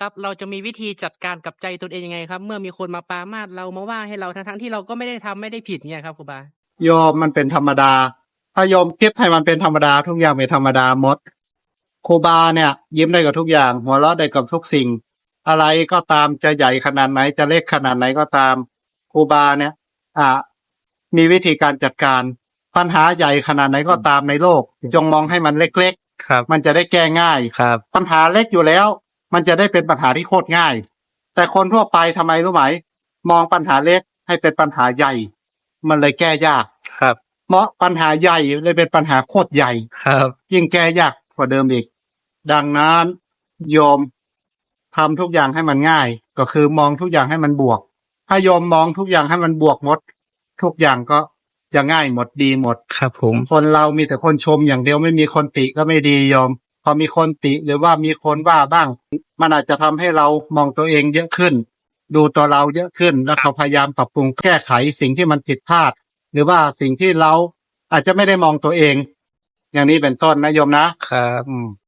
ครับ เราจะมีวิธีจัดการกับใจตนเองยังไงครับ เมื่อมีคนมาปรามาสเรามาว่าให้เราทั้งๆที่เราก็ไม่ได้ทำไม่ได้ผิดเนี่ยครับครูบาโยมมันเป็นธรรมดา ถ้าโยมคิดให้มันเป็นธรรมดาทุกอย่างเป็นธรรมดาหมดครูบาเนี่ย ยิ้มได้กับทุกอย่าง หัวเราะได้กับทุกสิ่ง อะไรก็ตามจะใหญ่ขนาดไหนจะเล็กขนาดไหนก็ตามครูบาเนี่ย อ่า มีวิธีการจัดการ ปัญหาใหญ่ขนาดไหนก็ตามในโลก จงมองให้มันเล็กครับๆมันจะได้แก้ง่ายครับ ปัญหาเล็กอยู่แล้ว มันจะได้เป็นปัญหาที่โคตรง่าย แต่คนทั่วไปทำไมรู้ไหม มองปัญหาเล็กให้เป็นปัญหาใหญ่ มันเลยแก้ยากครับเพราะปัญหาใหญ่เลยเป็นปัญหาโคตรใหญ่ครับ ยิ่งแก้ยากกว่าเดิมอีก ดังนั้นโยมทำทุกอย่างให้มันง่าย ก็คือมองทุกอย่างให้มันบวก ถ้าโยมมองทุกอย่างให้มันบวกหมด ทุกอย่างก็จะง่ายหมดดีหมด ครับผมคนเรามีแต่คนชมอย่างเดียวไม่มีคนติก็ไม่ดีโยม พอมีคนติหรือว่ามีคนว่าบ้าง มันอาจจะทำให้เรามองตัวเองเยอะขึ้น ดูตัวเราเยอะขึ้น แล้วเราพยายามปรับปรุงแก้ไขสิ่งที่มันผิดพลาด หรือว่าสิ่งที่เราอาจจะไม่ได้มองตัวเอง อย่างนี้เป็นต้นนะโยมนะครับ